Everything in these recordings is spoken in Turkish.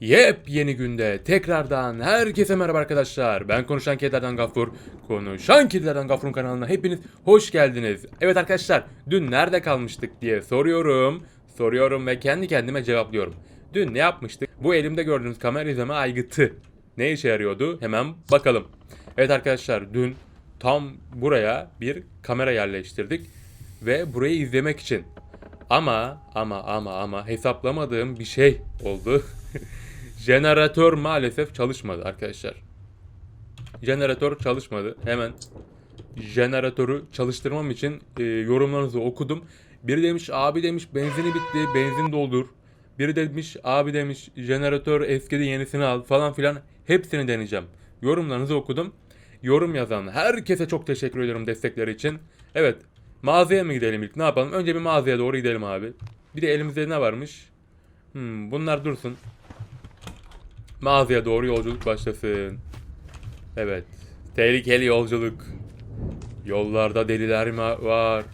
Yepyeni günde tekrardan herkese merhaba arkadaşlar. Ben Konuşan Kedilerden Gafur. Konuşan Kedilerden Gafur'un kanalına hepiniz hoş geldiniz. Evet arkadaşlar dün nerede kalmıştık diye soruyorum. Soruyorum ve kendi kendime cevaplıyorum. Dün ne yapmıştık? Bu elimde gördüğünüz kamera izleme aygıtı. Ne işe yarıyordu? Hemen bakalım. Evet arkadaşlar dün tam buraya bir kamera yerleştirdik. Ve burayı izlemek için ama ama ama ama hesaplamadığım bir şey oldu. Jeneratör maalesef çalışmadı arkadaşlar. Jeneratör çalışmadı. Hemen jeneratörü çalıştırmam için e, yorumlarınızı okudum. Biri demiş abi demiş benzini bitti benzin doldur. Biri demiş abi demiş jeneratör eskidi yenisini al falan filan. Hepsini deneyeceğim. Yorumlarınızı okudum. Yorum yazan herkese çok teşekkür ediyorum destekleri için. Evet mağazaya mı gidelim ilk ne yapalım? Önce bir mağazaya doğru gidelim abi. Bir de elimizde ne varmış? Hmm, bunlar dursun. Mağazaya doğru yolculuk başlasın. Evet. Tehlikeli yolculuk. Yollarda deliler mi var?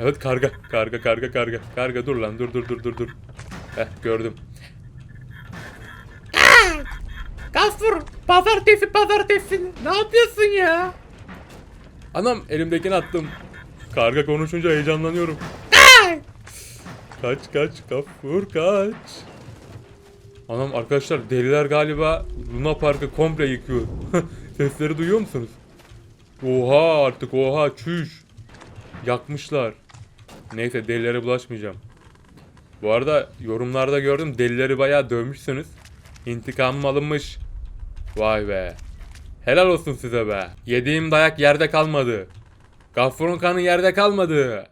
Evet karga. Karga karga karga. Karga dur lan dur dur dur dur dur. Heh gördüm. Gafur pazartesi pazartesi ne yapıyorsun ya? Anam elimdekini attım. Karga konuşunca heyecanlanıyorum. Kaç kaç kafur kaç. Anam arkadaşlar deliler galiba Luna Park'ı komple yıkıyor. Sesleri duyuyor musunuz? Oha artık oha çüş. Yakmışlar. Neyse delilere bulaşmayacağım. Bu arada yorumlarda gördüm delileri bayağı dövmüşsünüz. İntikamım alınmış. Vay be. Helal olsun size be. Yediğim dayak yerde kalmadı. Gafurun kanı yerde kalmadı.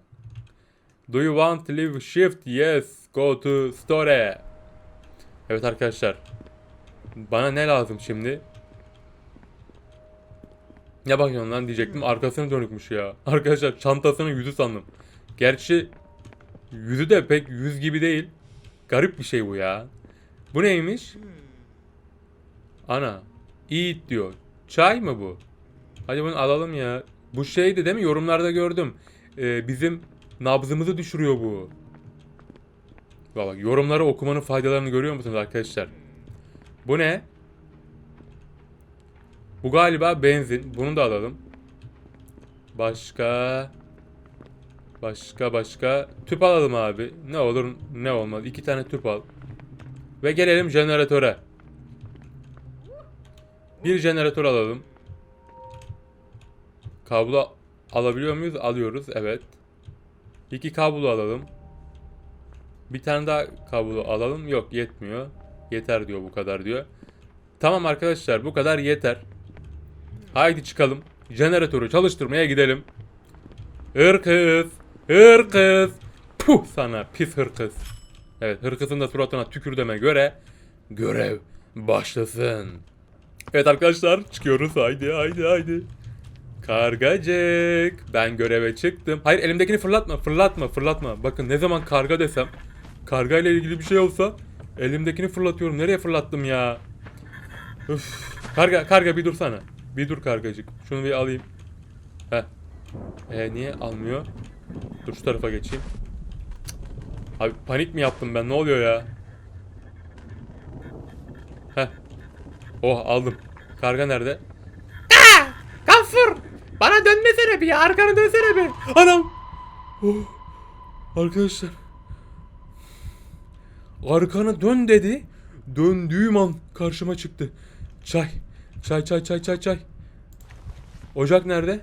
Do you want to leave shift? Yes. Go to store. Evet arkadaşlar. Bana ne lazım şimdi? Ne bakıyorsun lan diyecektim. Arkasına dönükmüş ya. Arkadaşlar çantasının yüzü sandım. Gerçi yüzü de pek yüz gibi değil. Garip bir şey bu ya. Bu neymiş? Ana. Eat diyor. Çay mı bu? Hadi bunu alalım ya. Bu şeydi değil mi? Yorumlarda gördüm. Ee, bizim nabzımızı düşürüyor bu. Bak, yorumları okumanın faydalarını görüyor musunuz arkadaşlar? Bu ne? Bu galiba benzin. Bunu da alalım. Başka... Başka başka... Tüp alalım abi. Ne olur ne olmaz. İki tane tüp al. Ve gelelim jeneratöre. Bir jeneratör alalım. Kablo alabiliyor muyuz? Alıyoruz. Evet. İki kablo alalım. Bir tane daha kablo alalım. Yok yetmiyor. Yeter diyor bu kadar diyor. Tamam arkadaşlar bu kadar yeter. Haydi çıkalım. Jeneratörü çalıştırmaya gidelim. Hırkız. Hırkız. Puh sana pis hırkız. Evet hırkızın da suratına tükürdüğüme göre görev başlasın. Evet arkadaşlar çıkıyoruz haydi haydi haydi. Kargacık. Ben göreve çıktım. Hayır elimdekini fırlatma fırlatma fırlatma. Bakın ne zaman karga desem karga ile ilgili bir şey olsa elimdekini fırlatıyorum. Nereye fırlattım ya? Üf. Karga karga bir dursana. Bir dur kargacık. Şunu bir alayım. Heh. E niye almıyor? Dur şu tarafa geçeyim. Abi panik mi yaptım ben? Ne oluyor ya? Heh. Oh aldım. Karga nerede? Aa, Gafur bana dönmesene bir ya arkanı dönsene bir. Anam. Oh. Arkadaşlar. Arkana dön dedi. Döndüğüm an karşıma çıktı. Çay. Çay çay çay çay çay. Ocak nerede?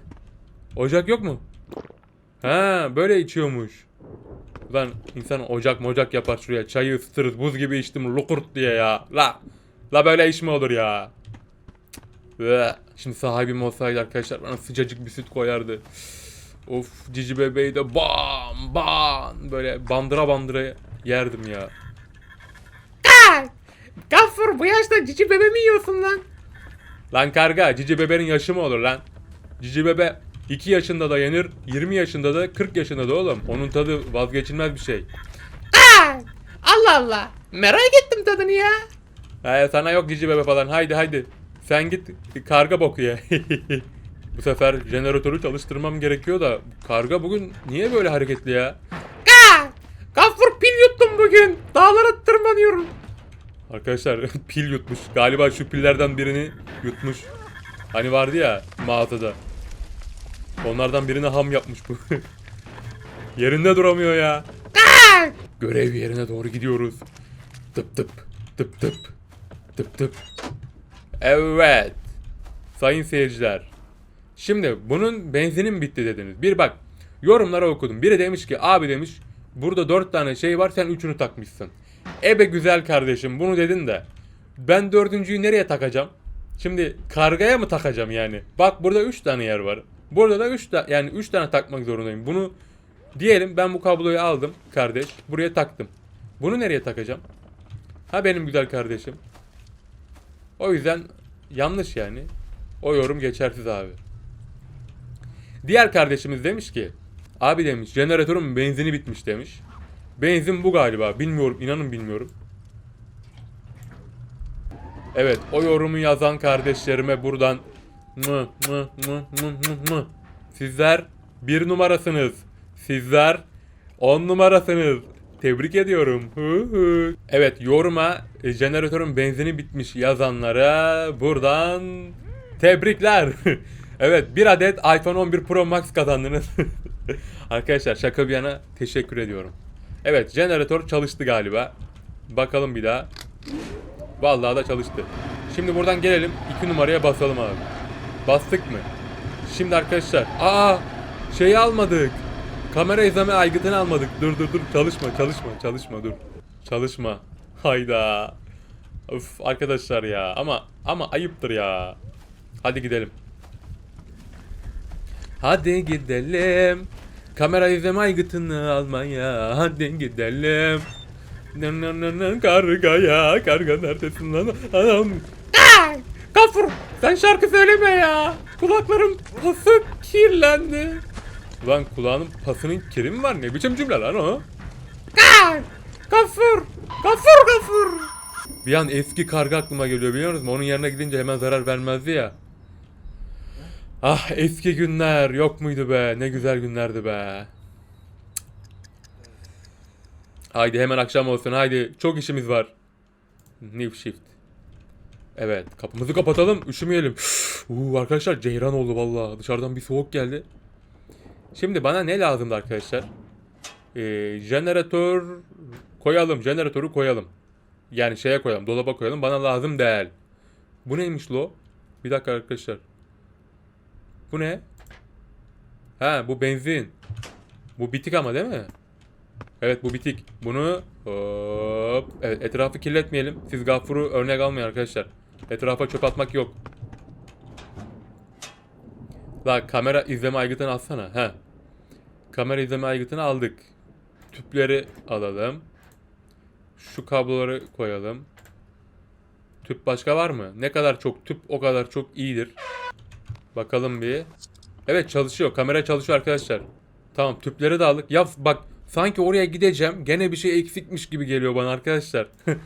Ocak yok mu? Ha böyle içiyormuş. Ulan insan ocak mocak yapar şuraya. Çayı ısıtırız. Buz gibi içtim lukurt diye ya. La. La böyle iş mi olur ya? Ve şimdi sahibim olsaydı arkadaşlar bana sıcacık bir süt koyardı. Of cici bebeği de bam bam böyle bandıra bandıra yerdim ya. Bu yaşta cici bebe mi yiyorsun lan? Lan karga cici bebenin yaşı mı olur lan? Cici bebe 2 yaşında da yenir, 20 yaşında da 40 yaşında da oğlum. Onun tadı vazgeçilmez bir şey. Aa, Allah Allah merak ettim tadını ya. He, sana yok cici bebe falan haydi haydi. Sen git karga boku ye. Bu sefer jeneratörü çalıştırmam gerekiyor da karga bugün niye böyle hareketli ya? Aa, Gafur pil yuttum bugün dağlara tırmanıyorum. Arkadaşlar pil yutmuş. Galiba şu pillerden birini yutmuş. Hani vardı ya mağazada. Onlardan birini ham yapmış bu. Yerinde duramıyor ya. Görev yerine doğru gidiyoruz. Tıp tıp tıp tıp tıp tıp. Evet. Sayın seyirciler. Şimdi bunun benzinim bitti dediniz. Bir bak yorumlara okudum. Biri demiş ki abi demiş burada dört tane şey var sen üçünü takmışsın. Ebe güzel kardeşim bunu dedin de ben dördüncüyü nereye takacağım? Şimdi kargaya mı takacağım yani? Bak burada üç tane yer var. Burada da üç tane yani üç tane takmak zorundayım. Bunu diyelim ben bu kabloyu aldım kardeş. Buraya taktım. Bunu nereye takacağım? Ha benim güzel kardeşim. O yüzden yanlış yani. O yorum geçersiz abi. Diğer kardeşimiz demiş ki abi demiş jeneratörün benzini bitmiş demiş. Benzin bu galiba. Bilmiyorum inanın bilmiyorum. Evet o yorumu yazan kardeşlerime buradan mı mı mı mı mı mı. Sizler bir numarasınız. Sizler on numarasınız. Tebrik ediyorum. Evet yoruma e, jeneratörün benzini bitmiş yazanlara buradan tebrikler. evet bir adet iPhone 11 Pro Max kazandınız. Arkadaşlar şaka bir yana teşekkür ediyorum. Evet jeneratör çalıştı galiba. Bakalım bir daha. Vallahi da çalıştı. Şimdi buradan gelelim 2 numaraya basalım abi. Bastık mı? Şimdi arkadaşlar aa şeyi almadık. Kamera izleme aygıtını almadık. Dur dur dur çalışma çalışma çalışma dur. Çalışma. Hayda. Of arkadaşlar ya ama ama ayıptır ya. Hadi gidelim. Hadi gidelim. Kamera izleme aygıtını almaya. Hadi gidelim. Nın nın nın nın, Kargaya, karga neredesin lan adam? Aa, Gafur sen şarkı söyleme ya. Kulaklarım pası kirlendi. Ulan kulağının pasının kiri mi var? Ne biçim cümle lan o? Aa, Gafur. Gafur Gafur. Bir an eski karga aklıma geliyor biliyor musun? Onun yerine gidince hemen zarar vermezdi ya. Ah eski günler yok muydu be? Ne güzel günlerdi be. Haydi hemen akşam olsun haydi. Çok işimiz var. New shift. Evet kapımızı kapatalım üşümeyelim. Uuu arkadaşlar ceyran oldu vallahi. Dışarıdan bir soğuk geldi. Şimdi bana ne lazımdı arkadaşlar? Ee, jeneratör koyalım. Jeneratörü koyalım. Yani şeye koyalım. Dolaba koyalım. Bana lazım değil. Bu neymiş lo? Bir dakika arkadaşlar. Bu ne? Ha bu benzin. Bu bitik ama değil mi? Evet bu bitik. Bunu hop. Evet etrafı kirletmeyelim. Siz Gafur'u örnek almayın arkadaşlar. Etrafa çöp atmak yok. La kamera izleme aygıtını alsana. Ha. Kamera izleme aygıtını aldık. Tüpleri alalım. Şu kabloları koyalım. Tüp başka var mı? Ne kadar çok tüp o kadar çok iyidir. Bakalım bir. Evet çalışıyor. Kamera çalışıyor arkadaşlar. Tamam tüpleri de aldık. Ya bak sanki oraya gideceğim. Gene bir şey eksikmiş gibi geliyor bana arkadaşlar.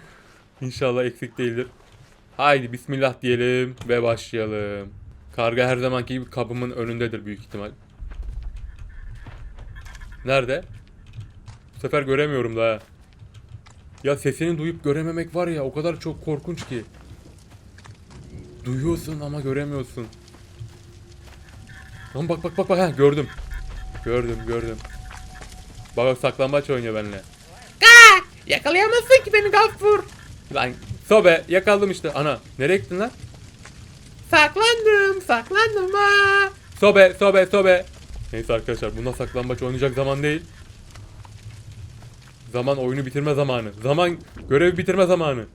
İnşallah eksik değildir. Haydi bismillah diyelim ve başlayalım. Karga her zamanki gibi kapımın önündedir büyük ihtimal. Nerede? Bu sefer göremiyorum daha. Ya sesini duyup görememek var ya o kadar çok korkunç ki. Duyuyorsun ama göremiyorsun. Lan bak bak bak bak ha gördüm. Gördüm gördüm. Bak bak saklambaç oynuyor benimle. Aa, yakalayamazsın ki beni Gafur. Lan sobe yakaladım işte. Ana nereye gittin lan? Saklandım saklandım ha. Sobe sobe sobe. Neyse arkadaşlar bunda saklambaç oynayacak zaman değil. Zaman oyunu bitirme zamanı. Zaman görev bitirme zamanı.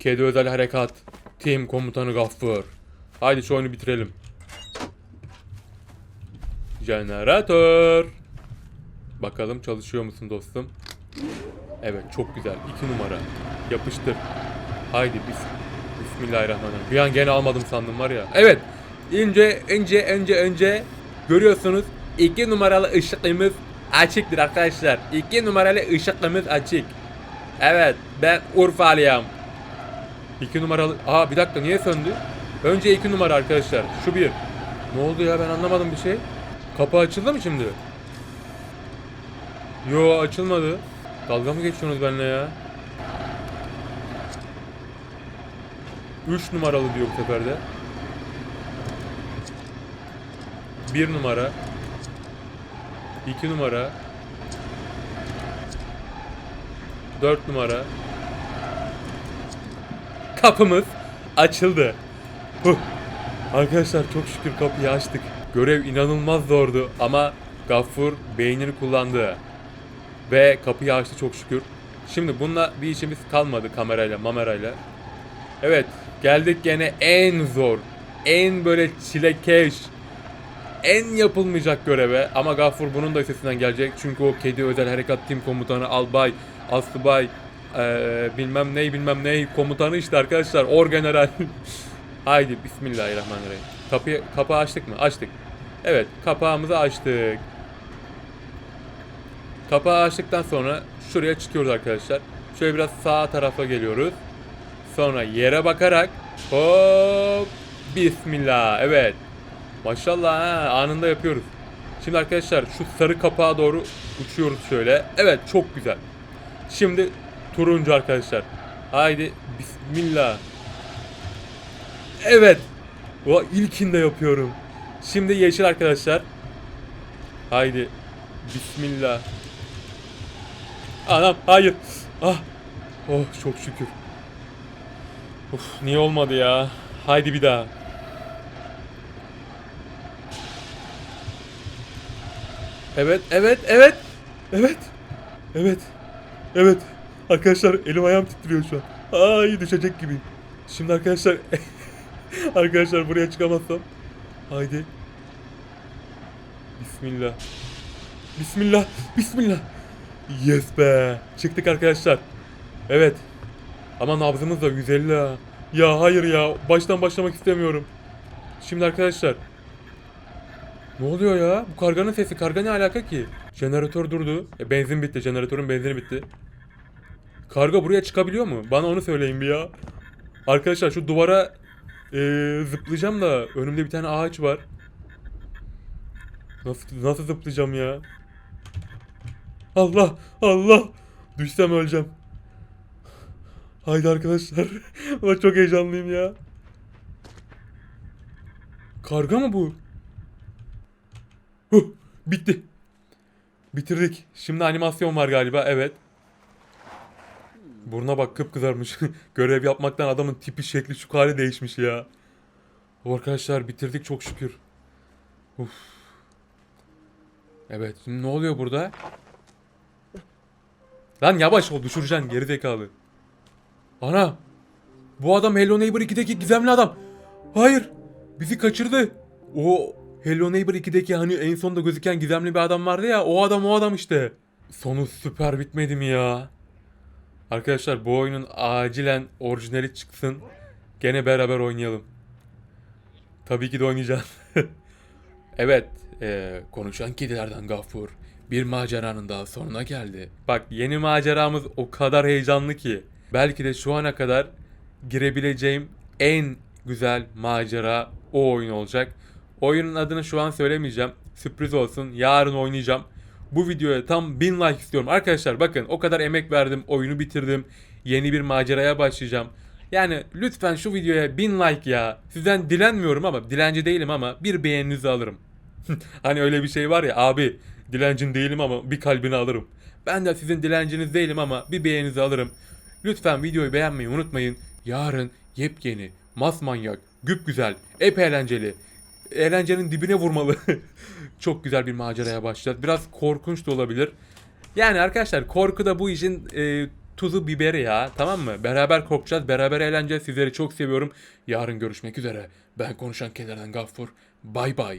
Kedi özel harekat. Team komutanı Gaffur. Haydi şu oyunu bitirelim. Jeneratör. Bakalım çalışıyor musun dostum? Evet çok güzel. 2 numara. Yapıştır. Haydi bis Bismillahirrahmanirrahim. Bir an gene almadım sandım var ya. Evet. İnce ince önce önce görüyorsunuz 2 numaralı ışıklımız açıktır arkadaşlar. 2 numaralı ışıklımız açık. Evet ben Urfalıyım. 2 numaralı... Aa bir dakika niye söndü? Önce 2 numara arkadaşlar. Şu bir. Ne oldu ya ben anlamadım bir şey. Kapı açıldı mı şimdi? Yo açılmadı. Dalga mı geçiyorsunuz benimle ya? 3 numaralı diyor bu sefer de. 1 numara. 2 numara. 4 numara. Kapımız açıldı. Huh. Arkadaşlar çok şükür kapıyı açtık. Görev inanılmaz zordu ama Gaffur beynini kullandı. Ve kapıyı açtı çok şükür. Şimdi bununla bir işimiz kalmadı kamerayla mamerayla. Evet geldik gene en zor, en böyle çilekeş, en yapılmayacak göreve. Ama Gaffur bunun da üstesinden gelecek. Çünkü o kedi özel harekat tim komutanı albay, asubay, eee bilmem ney bilmem ney komutanı işte arkadaşlar. Orgeneral. Haydi bismillahirrahmanirrahim. Kapıyı, kapağı açtık mı? Açtık. Evet kapağımızı açtık. Kapağı açtıktan sonra şuraya çıkıyoruz arkadaşlar. Şöyle biraz sağ tarafa geliyoruz. Sonra yere bakarak hop bismillah. Evet. Maşallah ha, anında yapıyoruz. Şimdi arkadaşlar şu sarı kapağa doğru uçuyoruz şöyle. Evet çok güzel. Şimdi turuncu arkadaşlar. Haydi bismillah. Evet. O ilkinde yapıyorum. Şimdi yeşil arkadaşlar. Haydi. Bismillah. Anam hayır. Ah. Oh çok şükür. Uf niye olmadı ya? Haydi bir daha. Evet, evet, evet. Evet. Evet. Evet. Arkadaşlar elim ayağım titriyor şu an. Ay düşecek gibiyim. Şimdi arkadaşlar Arkadaşlar buraya çıkamazsam. Haydi. Bismillah. Bismillah. Bismillah. Yes be. Çıktık arkadaşlar. Evet. Ama nabzımız da 150 ha. Ya hayır ya. Baştan başlamak istemiyorum. Şimdi arkadaşlar. Ne oluyor ya? Bu karganın sesi. Karga ne alaka ki? Jeneratör durdu. E, benzin bitti. Jeneratörün benzini bitti. Karga buraya çıkabiliyor mu? Bana onu söyleyin bir ya. Arkadaşlar şu duvara eee, zıplayacağım da önümde bir tane ağaç var. Nasıl nasıl zıplayacağım ya? Allah Allah düşsem öleceğim. Haydi arkadaşlar. Ben çok heyecanlıyım ya. Karga mı bu? Huh, bitti. Bitirdik. Şimdi animasyon var galiba. Evet. Buruna bak kıpkızarmış. Görev yapmaktan adamın tipi şekli şu hali değişmiş ya. Arkadaşlar bitirdik çok şükür. Uf. Evet şimdi ne oluyor burada? Lan yavaş ol düşüreceksin gerizekalı. Ana. Bu adam Hello Neighbor 2'deki gizemli adam. Hayır. Bizi kaçırdı. O Hello Neighbor 2'deki hani en sonda gözüken gizemli bir adam vardı ya. O adam o adam işte. Sonu süper bitmedi mi ya? Arkadaşlar bu oyunun acilen orijinali çıksın. Gene beraber oynayalım. Tabii ki de oynayacağız. evet, eee, konuşan kedilerden Gaffur. Bir maceranın daha sonuna geldi. Bak yeni maceramız o kadar heyecanlı ki. Belki de şu ana kadar girebileceğim en güzel macera o oyun olacak. Oyunun adını şu an söylemeyeceğim. Sürpriz olsun. Yarın oynayacağım. Bu videoya tam 1000 like istiyorum. Arkadaşlar bakın o kadar emek verdim. Oyunu bitirdim. Yeni bir maceraya başlayacağım. Yani lütfen şu videoya 1000 like ya. Sizden dilenmiyorum ama dilenci değilim ama bir beğeninizi alırım. hani öyle bir şey var ya abi dilencin değilim ama bir kalbini alırım. Ben de sizin dilenciniz değilim ama bir beğeninizi alırım. Lütfen videoyu beğenmeyi unutmayın. Yarın yepyeni, masmanyak, güp güzel, ep eğlenceli, eğlencenin dibine vurmalı. Çok güzel bir maceraya başlayacağız. Biraz korkunç da olabilir. Yani arkadaşlar korku da bu işin e, tuzu biberi ya. Tamam mı? Beraber korkacağız, beraber eğleneceğiz. Sizleri çok seviyorum. Yarın görüşmek üzere. Ben konuşan kederden Gaffur. Bay bay.